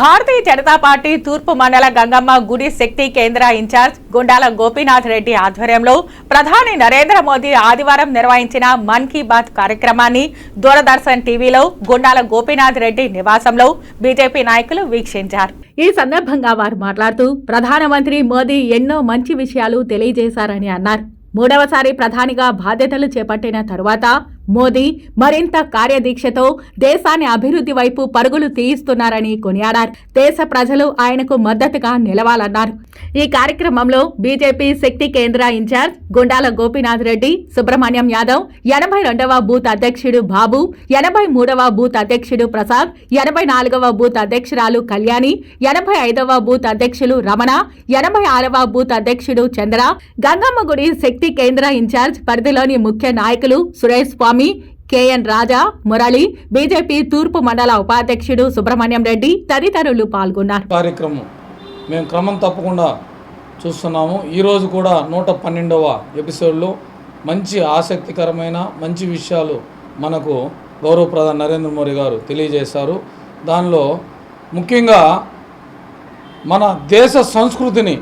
Bharatiya Janata party తూర్పు మండల గంగమ్మ గుడి శక్తి కేంద్ర ఇన్ఛార్జ్ గుండాల గోపీనాథ్ రెడ్డి ఆధ్వర్యంలో ప్రధాని నరేంద్ర మోదీ ఆదివారం నిర్వహించిన మన్ కీ బాత్ కార్యక్రమాన్ని దూరదర్శన్ టీవీలో గుండాల గోపీనాథ్ రెడ్డి నివాసంలో బీజేపీ నాయకులు వీక్షించారు. ఈ సందర్భంగా వారు మాట్లాడుతూ ప్రధానమంత్రి మోదీ ఎన్నో మంచి విషయాలు తెలియజేశారని అన్నారు. మూడవసారి ప్రధానిగా బాధ్యతలు చేపట్టిన తరువాత మోదీ మరింత కార్యదీక్షతో దేశాన్ని అభివృద్ధి వైపు పరుగులు తీయిస్తున్నారని కొనియాడారు. దేశ ప్రజలు ఆయనకు మద్దతుగా నిలవాలన్నారు. ఈ కార్యక్రమంలో బీజేపీ శక్తి కేంద్ర ఇన్ఛార్జ్ గుండాల గోపీనాథ్ రెడ్డి సుబ్రహ్మణ్యం యాదవ్ ఎనభై రెండవ బూత్ అధ్యక్షుడు బాబు ఎనభై మూడవ బూత్ అధ్యక్షుడు ప్రసాద్ ఎనభై నాలుగవ బూత్ అధ్యక్షురాలు కళ్యాణి ఎనభై ఐదవ బూత్ అధ్యక్షులు రమణ ఎనభై ఆరవ బూత్ అధ్యక్షుడు చంద్ర గంగమ్మ గుడి శక్తి కేంద్ర ఇన్ఛార్జ్ పరిధిలోని ముఖ్య నాయకులు సురేష్ స్వామి కేఎన్ రాజా మురళి బీజేపీ తూర్పు మండల ఉపాధ్యక్షుడు సుబ్రహ్మణ్యం రెడ్డి తదితరులు పాల్గొన్నారు. కార్యక్రమం మేము క్రమం తప్పకుండా చూస్తున్నాము. ఈరోజు కూడా నూట పన్నెండవ ఎపిసోడ్లో. మంచి ఆసక్తికరమైన మంచి విషయాలు మనకు గౌరవ ప్రధాని నరేంద్ర మోడీ గారు తెలియజేశారు. దానిలో ముఖ్యంగా మన దేశ సంస్కృతిని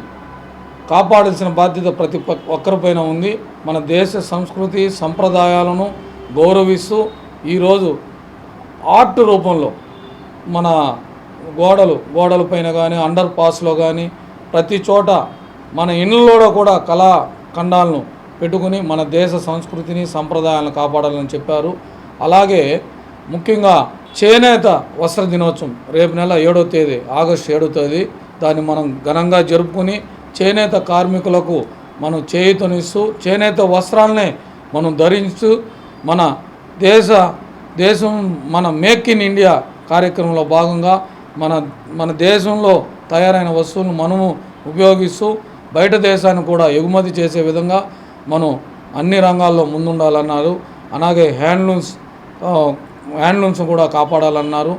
కాపాడాల్సిన బాధ్యత ప్రతి ఒక్కరిపైన ఉంది. మన దేశ సంస్కృతి సంప్రదాయాలను గౌరవిస్తూ ఈరోజు ఆర్ట్ రూపంలో మన గోడలు గోడల పైన కానీ అండర్ పాస్లో కానీ ప్రతి చోట మన ఇళ్ళలో కూడా కళా ఖండాలను పెట్టుకుని మన దేశ సంస్కృతిని సంప్రదాయాలను కాపాడాలని చెప్పారు. అలాగే ముఖ్యంగా చేనేత వస్త్ర దినోత్సవం రేపు నెల ఏడో తేదీ ఆగస్టు ఏడో తేదీ దాన్ని మనం ఘనంగా జరుపుకుని చేనేత కార్మికులకు మనం చేయుతనిస్తూ చేనేత వస్త్రాలనే మనం ధరిస్తూ మన దేశ దేశం మన మేక్ ఇన్ ఇండియా కార్యక్రమంలో భాగంగా మన మన దేశంలో తయారైన వస్తువులను మనము ఉపయోగిస్తూ బయట దేశాన్ని కూడా ఎగుమతి చేసే విధంగా మనం అన్ని రంగాల్లో ముందుండాలన్నారు. అలాగే హ్యాండ్లూమ్స్ హ్యాండ్లూమ్స్ కూడా కాపాడాలన్నారు.